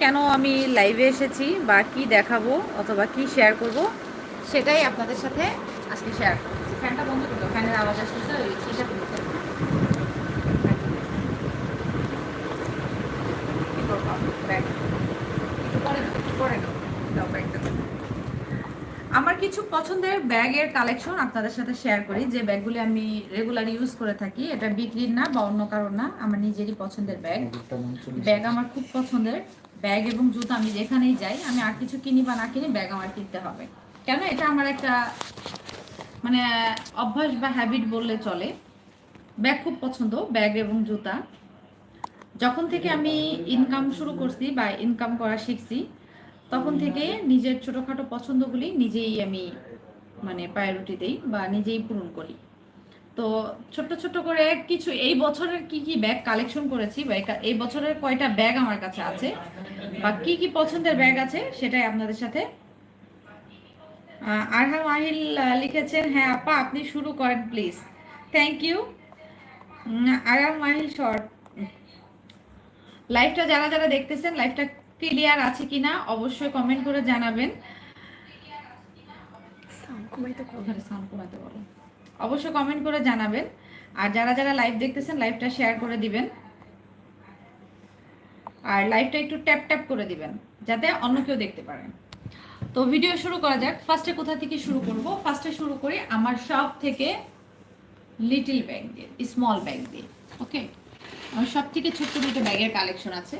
কেন আমি লাইভে এসেছি বা কি দেখাবো অথবা কি শেয়ার করব সেটাই আপনাদের সাথে আজকে শেয়ার করছি ফ্যানটা বন্ধ করল ফ্যানের আওয়াজ আসতেছে ওই এটা করব? আমার কিছু পছন্দের ব্যাগের কালেকশন আপনাদের সাথে শেয়ার করি। যে ব্যাগগুলি আমি রেগুলার ইউজ করে থাকি এটা বিক্রির না বা অন্য কারণ না আমার নিজেরই পছন্দের ব্যাগ। ব্যাগ আমার খুব পছন্দের। ব্যাগ এবং জুতো আমি যেখানেই যাই আমি আর কিছু কিনি বা না কিনি ব্যাগ আমার কিনতে হবে। কেন? এটা আমার একটা মানে অভ্যাস বা হ্যাবিট বললে চলে। ব্যাগ খুব পছন্দ ব্যাগ এবং জুতা। যখন থেকে আমি ইনকাম শুরু করছি বা ইনকাম করা শিখছি তখন থেকে নিজের ছোটোখাটো পছন্দগুলি নিজেই আমি মানে প্রায়োরিটি দিই বা নিজেই পূরণ করি। তো ছোট্ট ছোট্ট করে কিছু এই বছরের কি কি ব্যাগ কালেকশন করেছি বা এই বছরের কয়টা ব্যাগ আমার কাছে আছে বা কি কি পছন্দের ব্যাগ আছে সেটাই আপনাদের সাথে। আহ, আরহাম আহিল লিখেছেন হ্যাঁ আপা আপনি শুরু করেন please thank you Arham Ahil short লাইভটা যারা যারা দেখতেছেন লাইভটা ক্লিয়ার আছে কিনা অবশ্যই কমেন্ট করে জানাবেন। ওখানে sound কমাতে বলো। অবশ্যই কমেন্ট করে জানাবেন। আর যারা যারা লাইভ দেখতেছেন লাইভটা শেয়ার করে দিবেন। আর লাইভটা একটু ট্যাপ ট্যাপ করে দিবেন, যাতে অন্য কেউ দেখতে পারে। তো ভিডিও শুরু করা যাক। ফার্স্টে কোথা থেকে শুরু করব? ফার্স্টে শুরু করি আমার সব থেকে লিটল ব্যাগ দিয়ে স্মল ব্যাগ দিয়ে ওকে আমার সব থেকে ছোট্ট দুটো ব্যাগের কালেকশন আছে।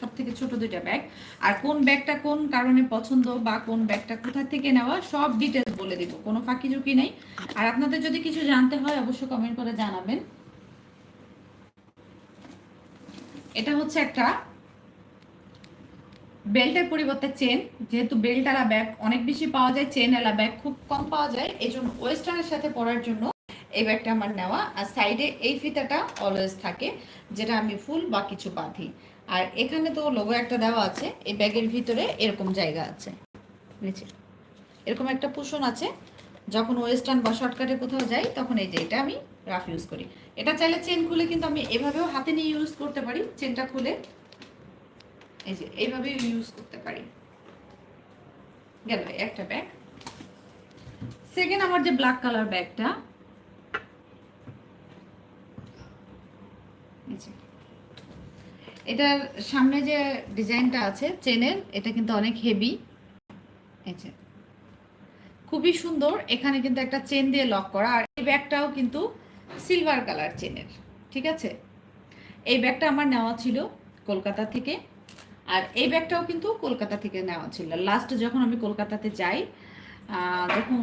সব থেকে ছোট দুইটা ব্যাগ আর কোন ব্যাগটা কোন কারণে পছন্দ বা কোন ব্যাগটা কোথা থেকে নেওয়া, সব ডিটেলস বলে দিব। কোনো ফাঁকি ঝুঁকি নেই। আর আপনাদের যদি কিছু জানতে হয় অবশ্যই কমেন্ট করে জানাবেন। এটা হচ্ছে একটা বেল্টের পরিবর্তে চেন যেহেতু বেল্ট আলা ব্যাগ অনেক বেশি পাওয়া যায় চেন আলা ব্যাগ খুব কম পাওয়া যায়। এই জন্য ওয়েস্টার্নের সাথে পরার জন্য এই ব্যাগটা আমার নেওয়া। আর সাইডে এই ফিতাটা অলওয়েজ থাকে, যেটা আমি ফুল বা কিছু বাঁধি। আর এখানে তো লোগো একটা দেওয়া আছে, এই ব্যাগের ভিতরে এরকম জায়গা আছে। নিচে। এরকম একটা পুষণ আছে, যখন ওয়েস্টার্ন বা শর্টকাটে কোথাও যাই, তখন এই যে এটা আমি রাফ ইউজ করি। এটা চাইলে চেন খুলে কিন্তু আমি এভাবেও হাতে নিয়ে ইউজ করতে পারি চেনটা খুলে এই যে এইভাবে ইউজ করতে পারি। গেল একটা ব্যাগ সেকেন্ড আমার যে ব্ল্যাক কালার ব্যাগটা এই যে। এটার সামনে যে ডিজাইনটা আছে, চেনের, এটা কিন্তু অনেক হেভি এই খুবই সুন্দর। এখানে কিন্তু একটা চেন দিয়ে লক করা। আর এই ব্যাগটাও কিন্তু সিলভার কালার চেনের। ঠিক আছে? এই ব্যাগটা আমার নেওয়া ছিল কলকাতা থেকে। আর এই ব্যাগটাও কিন্তু কলকাতা থেকে নেওয়া ছিল। লাস্ট যখন আমি কলকাতাতে যাই যখন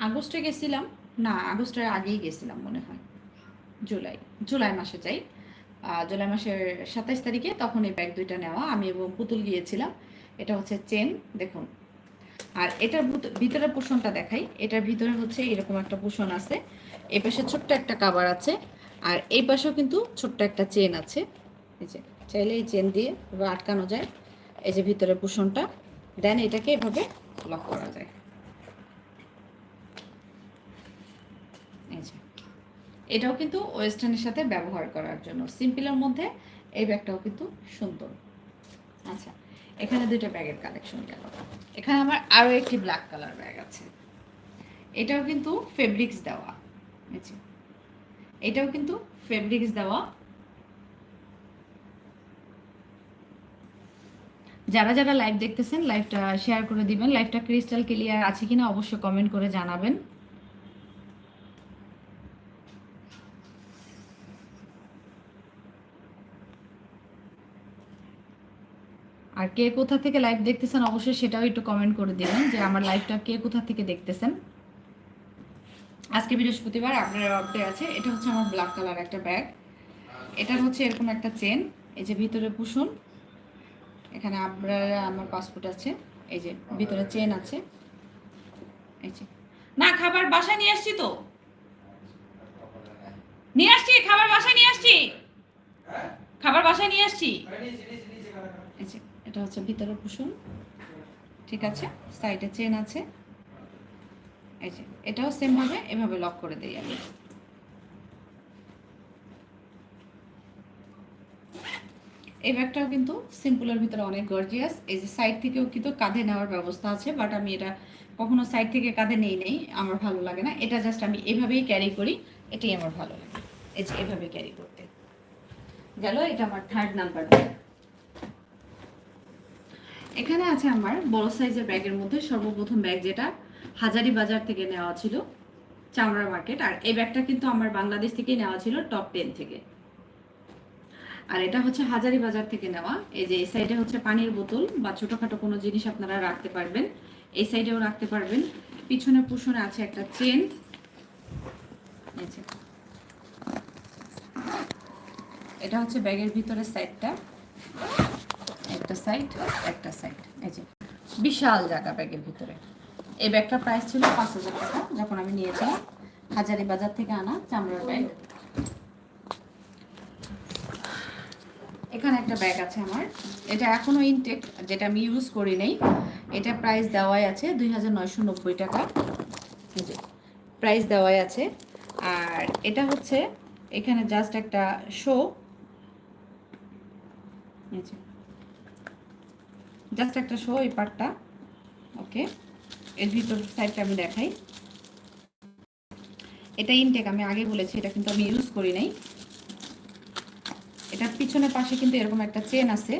আগস্টে গেছিলাম, না, আগস্টের আগেই গেছিলাম মনে হয়। জুলাই জুলাই মাসে যাই। জুলাই মাসের সাতাইশ তারিখে তখন এই ব্যাগ দুইটা নেওয়া। আমি এবং পুতুল গিয়েছিলাম। এটা হচ্ছে চেন দেখুন। আর এটার ভুত- ভিতরের পোষণটা দেখাই। এটার ভিতরে হচ্ছে এরকম একটা পোষণ আছে। এই পাশে ছোট্ট একটা কাবার আছে। আর এই পাশেও কিন্তু ছোট্ট একটা চেন আছে। এই যে, চাইলে এই চেন দিয়ে আটকানো যায়। এই যে ভিতরের পোষণটা দেন এটাকে এভাবে লক করা যায়। এই যে। এটাও কিন্তু ওয়েস্টার্নের সাথে ব্যবহার করার জন্য। সিম্পলের মধ্যে এই ব্যাগটাও কিন্তু সুন্দর। আচ্ছা এখানে দুটো ব্যাগের কালেকশন গেল। এখানে আমার আরও একটি ব্ল্যাক কালার ব্যাগ আছে। এটাও কিন্তু ফেব্রিক্স দেওয়া। এটাও কিন্তু ফেব্রিক্স দেওয়া। যারা যারা লাইভ দেখতেছেন লাইভটা শেয়ার করে দিবেন। লাইভটা ক্রিস্টাল ক্লিয়ার আছে কিনা অবশ্যই কমেন্ট করে জানাবেন। আর কে কোথা থেকে লাইভ দেখতেছেন অবশ্যই সেটাও একটু কমেন্ট করে দিবেন যে আমার লাইভটা কে কোথা থেকে দেখতেছেন। আজকে বৃহস্পতিবার আপনার অর্ডার আছে। এটা হচ্ছে আমার ব্ল্যাক কালার একটা ব্যাগ এটা হচ্ছে এরকম একটা চেন এই যে ভিতরে পুষুন। এখানে আপনার আমার পাসপোর্ট আছে এই যে ভিতরে চেন আছে। এই যে। না খাবার বাসায় নিয়ে আসছি তো। নিয়ে আসছি খাবার বাসায় নিয়ে আসছি। খাবার বাসায় নিয়ে আসছি। এই যে, এটা হচ্ছে ভিতরে কুসুম ঠিক আছে, সাইডে চেন আছে। এই যে, এটাও সেম ভাবে এভাবে লক করে দেই আমি। এই ব্যাগটাও কিন্তু সিম্পলের ভিতরে অনেক গর্জিয়াস এই যে সাইড থেকেও কিন্তু কাঁধে নেওয়ার ব্যবস্থা আছে বাট আমি এটা কখনো সাইড থেকে কাঁধে নেই নেই, আমার ভালো লাগে না। এটা জাস্ট আমি এভাবেই ক্যারি করি, এটাই আমার ভালো লাগে। এই যে এভাবে ক্যারি করতে। গেল, এটা আমার থার্ড নাম্বার ব্যাগ এখানে আছে আমার বড় সাইজের ব্যাগের মধ্যে সর্বপ্রথম ব্যাগ যেটা হাজারি বাজার থেকে নেওয়া ছিল, চামড়া মার্কেট আর এই ব্যাগটা কিন্তু আমার বাংলাদেশ থেকে নেওয়া ছিল টপ টেন থেকে। আর এটা হচ্ছে হাজারি বাজার থেকে নেওয়া, এই যে এই সাইডে হচ্ছে পানির বোতল বা ছোটখাটো কোনো জিনিস আপনারা রাখতে পারবেন। এই সাইডেও রাখতে পারবেন। পিছনে পুষনে আছে একটা চেন এটা হচ্ছে ব্যাগের ভিতরের সাইডটা একটা সাইড একটা সাইড এই যে, বিশাল জায়গা ব্যাগের ভিতরে। এই ব্যাগটার প্রাইস ছিল পাঁচ হাজার টাকা, যখন আমি নিয়েছিলাম হাজারি বাজার থেকে আনা চামড়ার ব্যাগ। এখানে একটা ব্যাগ আছে আমার। এটা এখনও ইনটেক যেটা আমি ইউজ করি নাই। এটা প্রাইস দেওয়াই আছে দুই হাজার নয়শো নব্বই টাকা। প্রাইস দেওয়াই আছে। আর এটা হচ্ছে, এখানে জাস্ট একটা শো জাস্ট একটা শো এই পার্টটা ওকে এর ভিতর সাইডটা আমি দেখাই। এটা ইনটেক আমি আগে বলেছি, এটা কিন্তু আমি ইউজ করি নাই। এটার পিছনের পাশে কিন্তু এরকম একটা চেন আছে।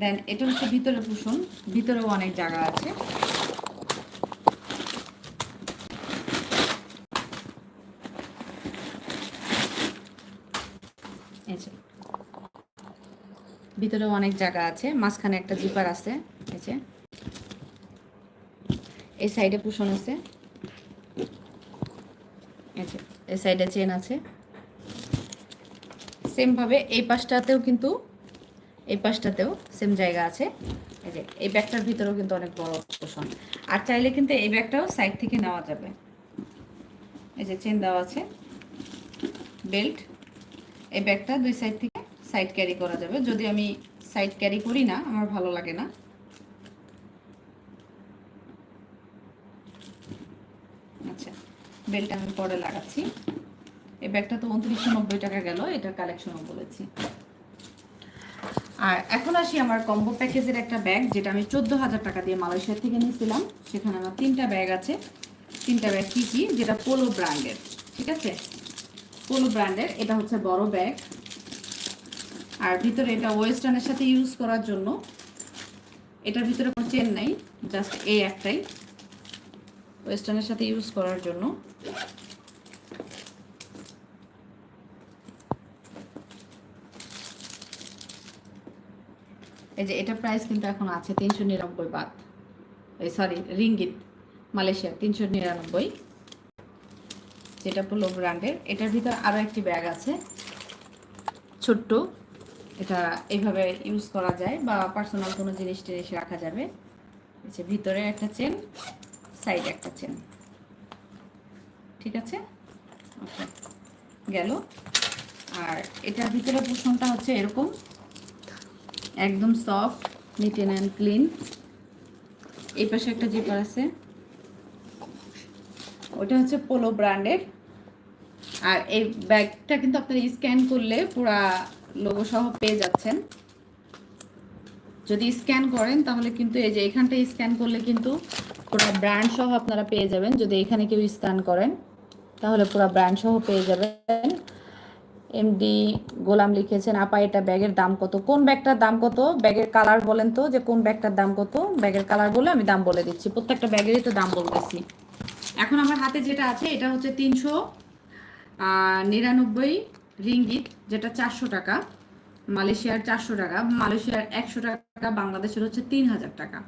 দেন এটা হচ্ছে ভিতরে কুশন ভিতরেও অনেক জায়গা আছে এই যে। ভিতরেও অনেক জায়গা আছে, মাঝখানে একটা জিপার আছে, এই এই সাইডে পুষণ আছে। এই সাইডে চেন আছে। সেম ভাবে এই পাশটাতেও কিন্তু, এই পাশটাতেও সেম জায়গা আছে। এই যে, এই ব্যাগটার ভিতরেও কিন্তু অনেক বড় পোষণ। আর চাইলে কিন্তু এই ব্যাগটাও সাইড থেকে নেওয়া যাবে। এই যে, চেন দেওয়া আছে। বেল্ট এই ব্যাগটা দুই সাইড থেকে সাইড ক্যারি করা যাবে। যদি আমি সাইড ক্যারি করি না, আমার ভালো লাগে না। আচ্ছা বেল্ট আমি পরে লাগাচ্ছি। এই ব্যাগটা তো উনত্রিশশো নব্বই টাকা গেল, এটার কালেকশনও বলেছি। আর এখন আসি আমার কম্বো প্যাকেজের একটা ব্যাগ যেটা আমি চোদ্দ হাজার টাকা দিয়ে মালয়েশিয়া থেকে নিয়েছিলাম। সেখানে আমার তিনটা ব্যাগ আছে। তিনটা ব্যাগ কী কী? যেটা পোলো ব্র্যান্ডের ঠিক আছে? পোলো ব্র্যান্ডের এটা হচ্ছে বড় ব্যাগ আর ভিতরে এটা ওয়েস্টার্নের সাথে ইউজ করার জন্য, এটার ভিতরে কোনো চেন নাই জাস্ট এই একটাই, ওয়েস্টার্নের সাথে ইউজ করার জন্য। এই যে এটা প্রাইস কিন্তু এখন আছে তিনশো নিরানব্বই বাদ এই সরি রিঙ্গিত মালয়েশিয়া তিনশো নিরানব্বই। যেটা পোলো ব্র্যান্ডের এটার ভিতর আরও একটি ব্যাগ আছে, ছোট্ট। এটা এইভাবে ইউজ করা যায় বা পার্সোনাল কোনো জিনিস টিনিস রাখা যাবে। এই ভিতরে একটা চেন সাইড একটা চেন ঠিক আছে? গেল। আর এটার ভিতরে পোষণটা হচ্ছে এরকম। একদম সফট নিট অ্যান্ড ক্লিন এই পাশে একটা জিপার আছে। ওটা হচ্ছে পোলো ব্র্যান্ডের আর এই ব্যাগটা কিন্তু আপনারা স্ক্যান করলে পুরা লোগো সহ পেয়ে যাচ্ছেন। যদি স্ক্যান করেন, তাহলে কিন্তু এই যে এখানটা স্ক্যান করলে কিন্তু পুরো ব্র্যান্ড সহ আপনারা পেয়ে যাবেন। যদি এখানে কেউ স্ক্যান করেন, তাহলে পুরো ব্র্যান্ড সহ পেয়ে যাবেন। এমডি গোলাম লিখেছেন, আপা, এটা ব্যাগের দাম কত? কোন ব্যাগটার দাম কত? ব্যাগের কালার বলেন তো, যে কোন ব্যাগটার দাম কত? ব্যাগের কালার বলে আমি দাম বলে দিচ্ছি। প্রত্যেকটা ব্যাগেরই তো দাম বলতেছি। এখন আমার হাতে যেটা আছে, এটা হচ্ছে তিনশো নিরানব্বই রিঙ্গিত, যেটা চারশো টাকা, মালয়েশিয়ার চারশো টাকা, মালয়েশিয়ার একশো টাকা, বাংলাদেশের হচ্ছে তিন হাজার টাকা।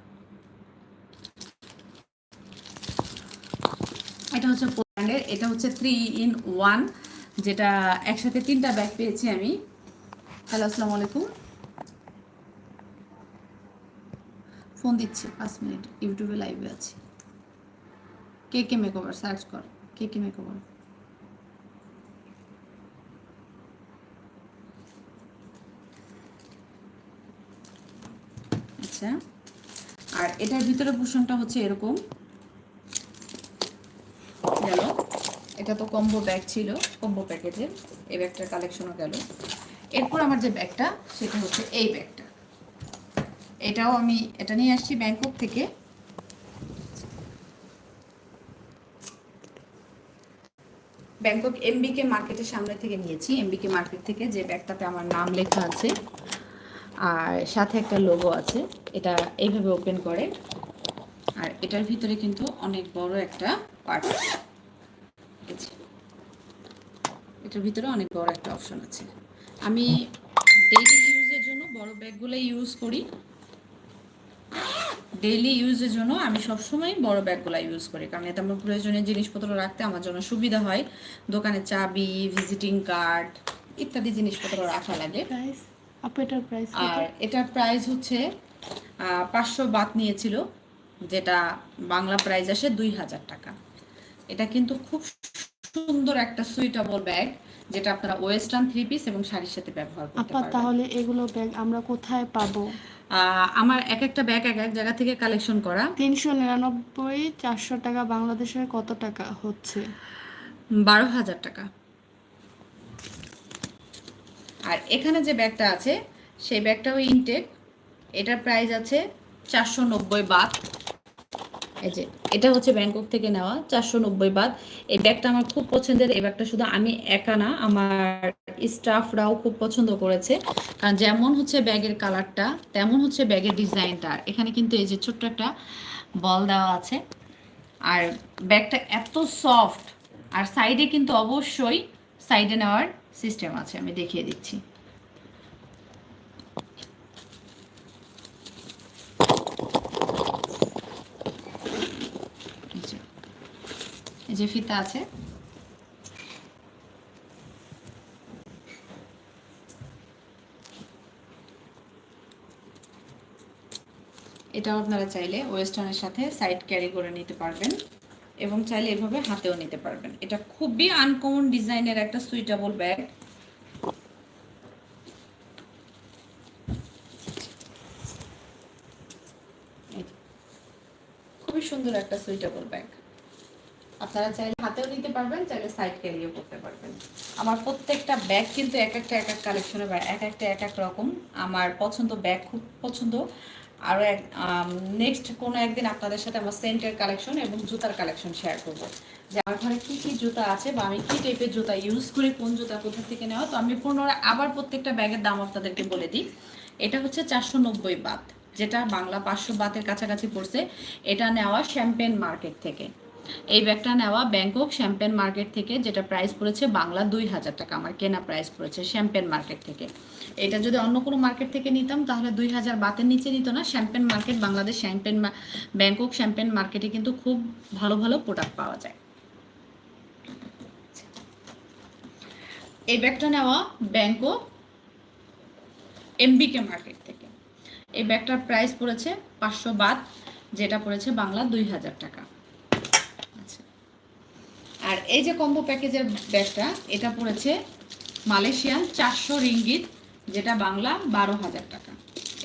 এটা হচ্ছে পোল্যান্ডের, এটা হচ্ছে থ্রি ইন ওয়ান যেটা একসাথে তিনটা ব্যাগ পেয়েছি আমি। হ্যালো আসসালামু আলাইকুম। ফোন দিচ্ছি, পাঁচ মিনিট, ইউটিউবে লাইভে আছি। কে কে মেকওভার সার্চ কর, কে কে মেকওভার আচ্ছা আর এটার ভিতরে পোষণটা হচ্ছে এরকম। গেল। এটা তো কম্বো ব্যাগ ছিল কম্বো প্যাকেজের এই ব্যাগটার কালেকশনও গেল। এরপর আমার যে ব্যাগটা সেটা হচ্ছে এই ব্যাগটা এটাও আমি, এটা নিয়ে আসছি ব্যাংকক থেকে। ব্যাংকক এমবিকে মার্কেটের সামনে থেকে নিয়েছি। এমবিকে মার্কেট থেকে যে ব্যাগটাতে আমার নাম লেখা আছে। আর সাথে একটা লোগো আছে। এটা এইভাবে ওপেন করে। আর এটার ভিতরে কিন্তু অনেক বড় একটা পার্ট এটার ভিতরে অনেক বড় একটা অপশন আছে। আমি ডেইলি ইউজের জন্য বড় ব্যাগগুলো ইউজ করি। ডেইলি ইউজের জন্য আমি সবসময় বড় ব্যাগগুলো ইউজ করি। কারণ এতে আমার প্রয়োজনীয় জিনিসপত্র রাখতে আমার জন্য সুবিধা হয়। দোকানে চাবি ভিজিটিং কার্ড ইত্যাদি জিনিসপত্র রাখা লাগে। আপু এটার প্রাইস আর এটার প্রাইস হচ্ছে পাঁচশো বাত নিয়েছিল যেটা বাংলা প্রাইস আসে দুই হাজার টাকা। এটা কিন্তু খুব সুন্দর একটা সুইটেবল ব্যাগ যেটা আপনারা ওয়েস্টার্ন থ্রি পিস এবং শাড়ির সাথে ব্যবহার করতে আপা পারবেন। তাহলে এগুলো ব্যাগ আমরা কোথায় পাবো? আহ, আমার এক একটা ব্যাগ এক এক জায়গা থেকে কালেকশন করা। তিনশো নিরানব্বই চারশো টাকা বাংলাদেশের কত টাকা হচ্ছে? বারো হাজার টাকা। আর এখানে যে ব্যাগটা আছে, সেই ব্যাগটাও ইনটেক এটার প্রাইস আছে চারশো নব্বই বাত এই যে, এটা হচ্ছে ব্যাংকক থেকে নেওয়া চারশো নব্বই বাদ এই ব্যাগটা আমার খুব পছন্দের। এই ব্যাগটা শুধু আমি একা না, আমার স্টাফরাও খুব পছন্দ করেছে। কারণ যেমন হচ্ছে ব্যাগের কালারটা তেমন হচ্ছে ব্যাগের ডিজাইনটা এখানে কিন্তু এই যে ছোট্ট একটা বল দেওয়া আছে। আর ব্যাগটা এত সফট আর সাইডে কিন্তু অবশ্যই সাইডে নেওয়ার সিস্টেম আছে, আমি দেখিয়ে দিচ্ছি। এই যে- ফিতা আছে। এটাও আপনারা চাইলে ওয়েস্টার্নের সাথে সাইড ক্যারি করে নিতে পারবেন। এবং চাইলে এভাবে হাতেও নিতে পারবেন। এটা খুবই আনকমন ডিজাইনের একটা সুইটেবল ব্যাগ খুবই সুন্দর একটা সুইটেবল ব্যাগ আপনারা চাইলে হাতেও নিতে পারবেন, চাইলে সাইড ক্যারিও করতে পারবেন। আমার প্রত্যেকটা ব্যাগ কিন্তু এক একটা, এক এক কালেকশনে বা এক একটা, এক এক রকম। আমার পছন্দ ব্যাগ খুব পছন্দ। আরও এক নেক্সট কোনো একদিন আপনাদের সাথে আমার সেন্টের কালেকশন এবং জুতার কালেকশন শেয়ার করব। যে আমার ঘরে কী কী জুতা আছে বা আমি কী টাইপের জুতা ইউজ করি, কোন জুতা কোথা থেকে নেওয়া, তো আমি পুনরায় আবার প্রত্যেকটা ব্যাগের দাম আপনাদেরকে বলে দিই। এটা হচ্ছে চারশো নব্বই বাত যেটা বাংলা পাঁচশো বাতের কাছাকাছি পড়ছে। এটা নেওয়া শ্যাম্পেন মার্কেট থেকে। এই ব্যাগটা নেওয়া ব্যাংকক শ্যাম্পেন মার্কেট থেকে, যেটা প্রাইস পড়েছে বাংলা দুই হাজার টাকা, আমার কেনা প্রাইস পড়েছে শ্যাম্পেন মার্কেট থেকে। এটা যদি অন্য কোনো মার্কেট থেকে নিতাম, তাহলে দুই হাজার বাতের নিচে নিত না। Champagne market, Bangladesh champagne Bangkok champagne মার্কেটে কিন্তু খুব ভালো ভালো প্রোডাক্ট পাওয়া যায়। এই ব্যাগটা নেওয়া ব্যাংকক এমবিকে মার্কেট থেকে। এই ব্যাগটার প্রাইস পড়েছে পাঁচশো বাত, যেটা পড়েছে বাংলা দুই হাজার টাকা। আর এই যে কম্বো প্যাকেজের ব্যাগটা, এটা পড়েছে মালয়েশিয়ান চারশো রিঙ্গিত, যেটা বাংলা বারো হাজার টাকা।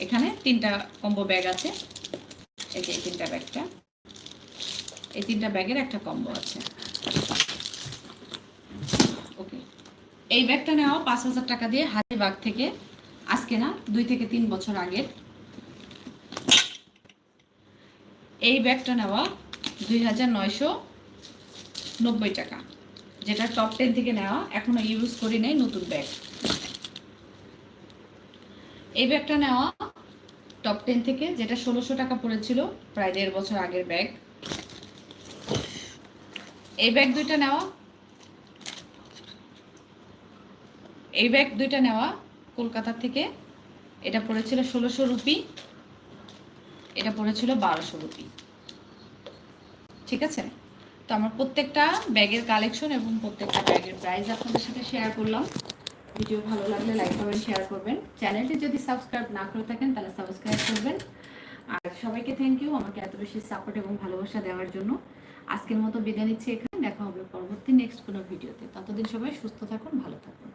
এখানে তিনটা কম্বো ব্যাগ আছে। এই যে এই তিনটা ব্যাগটা। এই তিনটা ব্যাগের একটা কম্বো আছে। ওকে এই ব্যাগটা নেওয়া পাঁচ হাজার টাকা দিয়ে হাতিবাগ থেকে, আজকে না, দুই থেকে তিন বছর আগের। এই ব্যাগটা নেওয়া দুই হাজার নয়শো নব্বই টাকা। যেটা টপ টেন থেকে নেওয়া, এখনও ইউজ করি নাই নতুন ব্যাগ এই ব্যাগটা নেওয়া টপ টেন থেকে, যেটা ষোলোশো টাকা পড়েছিল, প্রায় দেড় বছর আগের ব্যাগ এই ব্যাগ দুইটা নেওয়া, এই ব্যাগ দুইটা নেওয়া কলকাতা থেকে, এটা পড়েছিল ষোলোশো রুপি, এটা পড়েছিল বারোশো রুপি। ঠিক আছে? তো আমার প্রত্যেকটা ব্যাগের কালেকশন এবং প্রত্যেকটা ব্যাগের প্রাইস আপনাদের সাথে শেয়ার করলাম। ভিডিও ভালো লাগলে লাইক করবেন শেয়ার করবেন। চ্যানেলটি যদি সাবস্ক্রাইব না করে থাকেন, তাহলে সাবস্ক্রাইব করবেন। আর সবাইকে থ্যাংক ইউ আমাকে এত বেশি সাপোর্ট এবং ভালোবাসা দেওয়ার জন্য। আজকের মতো বিদায় নিচ্ছি এখানে, দেখা হবে পরবর্তী নেক্সট কোনো ভিডিওতে ততদিন সবাই সুস্থ থাকুন, ভালো থাকুন।